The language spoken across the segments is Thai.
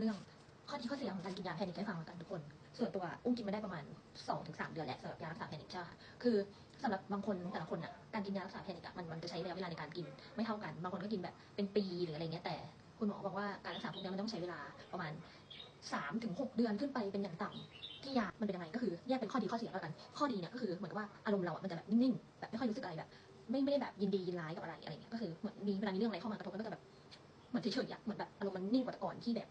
เรื่องข้อดีข้อเสียของการกินยาแพนิคให้ฟังกันทุกคน ส่วนตัวอุ้มกินมาได้ประมาณ2-3ถึงเดือนแหล้วสำหรับยารักษาแพนิคใช่ไหมคะคือสำหรับบางคนแต่ละคนอะการกินยารักษาแพนิคอะมันมันจะใช้ระยะเวลาในการกินไม่เท่ากัน บางคนก็กินแบบเป็นปีหรืออะไรเงี้ยแต่คุณหมอบอกว่าการรักษาพวกนี้มันต้องใช้เวลาประมาณ3ถึง6เดือนขึ้นไปเป็นอย่างต่ำที่ยา มันเป็นยังไงก็คือแยกเป็นข้อดีข้อเสียแล้วกัน ข้อดีเนี่ยก็คือเหมือนกับว่าอารมณ์เราอะมันจะแบบนิ่งๆแบบไม่ค่อยรู้สึกอะไรแบบ ไม่ไม่ได้แบบยินดียินร้ายกับอะไรอะไรเงี้ยก็คือเหมือนมีเวลามีเรื่องอะไรเข้ามากระทบก็จะแบบเหมือนเฉยๆอะเหมือนแบบอารมณ์มันนิ่งกว่าแต่ก่อนที่แบบ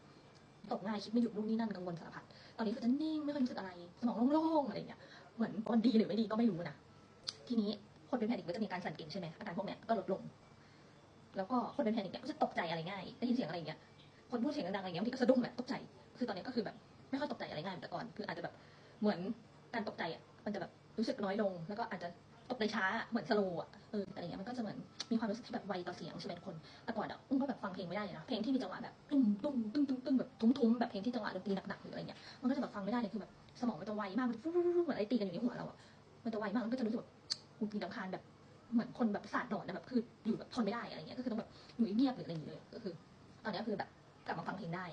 ตกง่ายคิดไม่หยุดนู่นนี่นั่นกังวลสารพัดตอนนี้คือจะนิ่งไม่ค่อยรู้สึกอะไรสมองโล่งๆอะไรเงี้ยเหมือนมันดีหรือไม่ดีก็ไม่รู้นะทีนี้คนเป็นแพนิคก็จะมีการสั่นเกร็งใช่ไหมอาการพวกเนี้ยก็ลดลง แล้วก็คนเป็นแพนิคเนี่ยก็จะตกใจอะไรง่ายได้ยินเสียงอะไรเงี้ยคนพูดเสียงดังๆอะไรเงี้ยบางทีก็สะดุ้งแบบตกใจ คือตอนนี้ก็คือแบบไม่ค่อยตกใจอะไรง่ายเหมือนแต่ก่อนคืออาจจะแบบเหมือนการตกใจอะมันจะแบบรู้สึกน้อยลง แล้วก็อาจจะตกใจช้าเหมือนสโลว์อะเอออะไรเงี้ยมันก็จะเหมือนมีความรู้สึกที่แบบไวต่อเสียงใช่ไหมคนแต่ก่อนอะอุ้มก็แบบฟังเพลงไม่ได้เลยนะเพลงที่มีจังหวะแบบตุ้มตุ้มตุ้มตุ้มแบบทุ้ม เพลงที่จังหวะดนตรีหนักๆหรืออะไรเงี้ยมันก็จะแบบฟังไม่ได้เลยคือแบบสมองมันจะไวมากมันฟุ้งๆเหมือนอะไรตีกันอยู่ในหัวเราอะมันจะไวมากมันก็จะรู้สึกแบบหงุดหงิดรำคาญแบบเหมือนคนแบบสาดหนอนแบบคืออยู่แบบทนไม่ได้อะไรเงี้ยก็คือต้องแบบอยู่เงียบหรืออะไรอย่างเงี้ยเลยก็คือ ตอนนี้คือแบบกลับมาฟังเพลงได้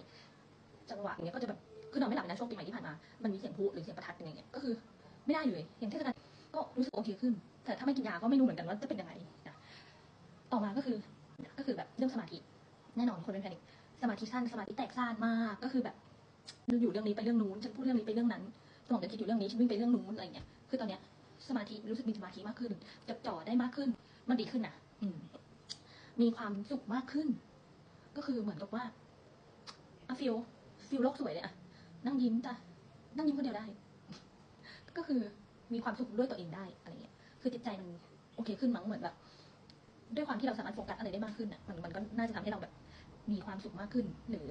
จังหวะอย่างเงี้ยก็จะแบบคือนอนไม่หลับนะช่วงปีใหม่ที่ผ่านมา มันมีเสียงพุหรือเสียงประทัดอะไรเงี้ยก็คือไม่ได้เลยอย่างเทศกาลก็รู้สึกโอเคขึ้น แต่ถ้าไม่กินยาก็ไม่รู้เหมือนกันว่าจะเป็นยังไงนะต่อมาก็คือก็คือแบบเรื่องสมาธิแน่นอนคนเป็นแพนิค สมาธิสั้นสมาธิแตกสั้นมากก็คือแบบอยู่เรื่องนี้ไปเรื่องนู้นฉันพูดเรื่องนี้ไปเรื่องนั้นสมองจะคิดอยู่เรื่องนี้ฉันวิ่งไปเรื่องนู้นอะไรเงี้ยคือตอนเนี้ยสมาธิรู้สึกมีสมาธิมากขึ้นจดจ่อได้มากขึ้น มันดีขึ้นนะอืมมีความสุขมากขึ้น ก็คือเหมือนกับว่าอะฟิลฟิลโลกสวยเลยอะนั่งยิ้มจ้ะนั่งยิ้มคนเดียวได้ ก็คือมีความสุขด้วยตัวเองได้อะไรเงี้ยคือจิตใจมันโอเคขึ้นมั้งเหมือนแบบด้วยความที่เราสามารถโฟกัสอะไรได้มากขึ้นอะมันมันก็น่าจะทำให้เราแบบ มีความสุขมากขึ้น หรือ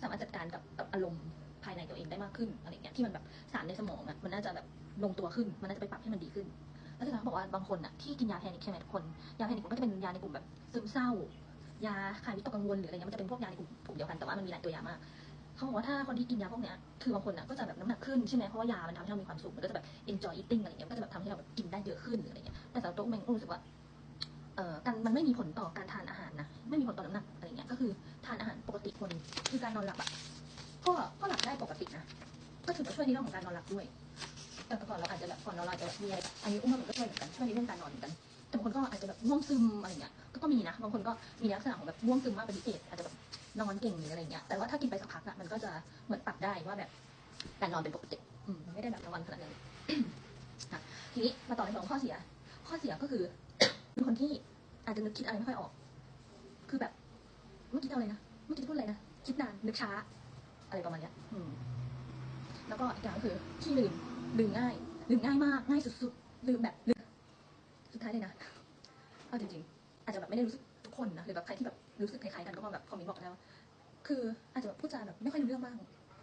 สามารถจัดการกับกับอารมณ์ภายในตัวเองได้มากขึ้นอะไรเงี้ยที่มันแบบสารในสมองอะมันน่าจะแบบลงตัวขึ้น มันน่าจะไปปรับให้มันดีขึ้นแล้วที่เขาบอกว่าบางคนอะที่กินยาแพนิคใช่ไหมทุกคนยาแพนิคมันก็จะเป็นยาในกลุ่มแบบซึมเศร้า ยาคลายวิตกกังวลหรืออะไรเงี้ยมันจะเป็นพวกยาในกลุ่มกลุ่มเดียวกันแต่ว่ามันมีหลายตัวยามากเขาบอกว่าถ้าคนที่กินยาพวกเนี้ยคือบางคนอะก็จะแบบน้ำหนักขึ้นใช่ไหมเพราะว่ายามันทำให้เรามีความสุขมันก็จะแบบ enjoy eating อะไรเงี้ยก็จะแบบทำให้เราแบบกินได้เยอะขึ้นหรืออะไรเงี้ยแต่สำหรับตัวเองรู้สึกว่าเอ่อการมันไม่มีผลต่อการทานอาหารนะไม่มีผลต่อน้ำหนักอะไรเงี้ยก็คือ ติคนคือการนอนหลับอะก็ก็หลับได้ปกตินะก็ถือว่าช่วยในเรื่องของการนอนหลับด้วย แต่ก่อนเราอาจจะแบบก่อนนอนเราอาจจะแบบมีอะไรแบบอันนี้อุ้มมันก็ช่วยเหมือนกันช่วยในเรื่องการนอนเหมือนกันแต่บางคนก็อาจจะแบบง่วงซึมอะไรเงี้ยก็ก็มีนะบางคนก็มีลักษณะของแบบง่วงซึมมากเป็นพิเศษอาจจะแบบนอนเก่งหรืออะไรเงี้ยแต่ว่าถ้ากินไปสักพักอะมันก็จะเหมือนปรับได้ว่าแบบการนอนเป็นปกติอืมไม่ได้แบบทั้งวันขนาดนั้นทีนี้มาต่อในส่วนของข้อเสีย ข้อเสียก็คือเป็นคนที่อาจจะนึกคิดอะไรไม่ค่อยออก คือแบบเมื่อกี้เอาอะไรนะ เมื่อกี้พูดอะไรนะคิดนานนึกช้า อะไรประมาณนี้แล้วก็อีกอย่างก็คือขี้ลืมลืมง่ายลืมง่ายมากง่ายสุดๆลืมแบบลืมสุดท้ายเลยนะเอาจริงๆ อาจจะแบบไม่ได้รู้สึกทุกคนนะหรือแบบใครที่แบบรู้สึกคล้ายๆกันก็มาแบบคอมเมนต์บอกกันได้ว่าคืออาจจะแบบพูดจาแบบไม่ค่อยรู้เรื่องบ้าง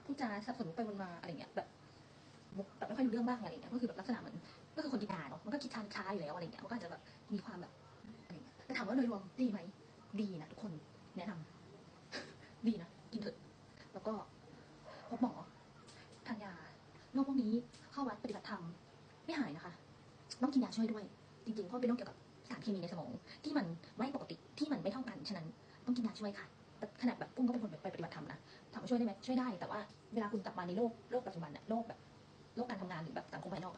พูดจาสับสนไปวนมาอะไรเงี้ยแบบแบบไม่ค่อยรู้เรื่องบ้างอะไรเงี้ยก็คือแบบลักษณะเหมือนก็คือคนกินยาเนาะมันก็คิดช้าช้าอยู่แล้วอะไรเงี้ยมันก็อาจจะแบบมีความแบบอะไรเงี้ยแต่ถามว่าโดยรวมดีไหมดีนะทุกคนแนะนำ ดีนะ กินเถอะ แล้วก็พบหมอทานยาโรคพวกนี้เข้าวัดปฏิบัติธรรมไม่หายนะคะ ต้องกินยาช่วยด้วย จริงๆ เพราะเป็นโรคเกี่ยวกับสารเคมีในสมอง ที่มันไม่ปกติที่มันไม่เท่ากัน ฉะนั้นต้องกินยาช่วยค่ะแต่ขนาดแบบปุ้งก็เป็นคนไปปฏิบัติธรรมนะถามว่าช่วยได้ไหมช่วยได้แต่ว่าเวลาคุณกลับมาในโลกโลกปัจจุบันอะโลกแบบโลกการทำงานหรือแบบสังคมภายนอก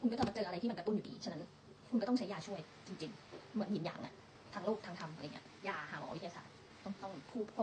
คุณก็จะมาเจออะไรที่มันกระตุ้นอยู่ดีฉะนั้น คุณก็ต้องใช้ยาช่วยจริง ๆ เหมือนหยินหยางอะทางโลกทางธรรมอะไรเงี้ยยาหาหมอวิทยาศาสตร์ ต้องต้องคู่ค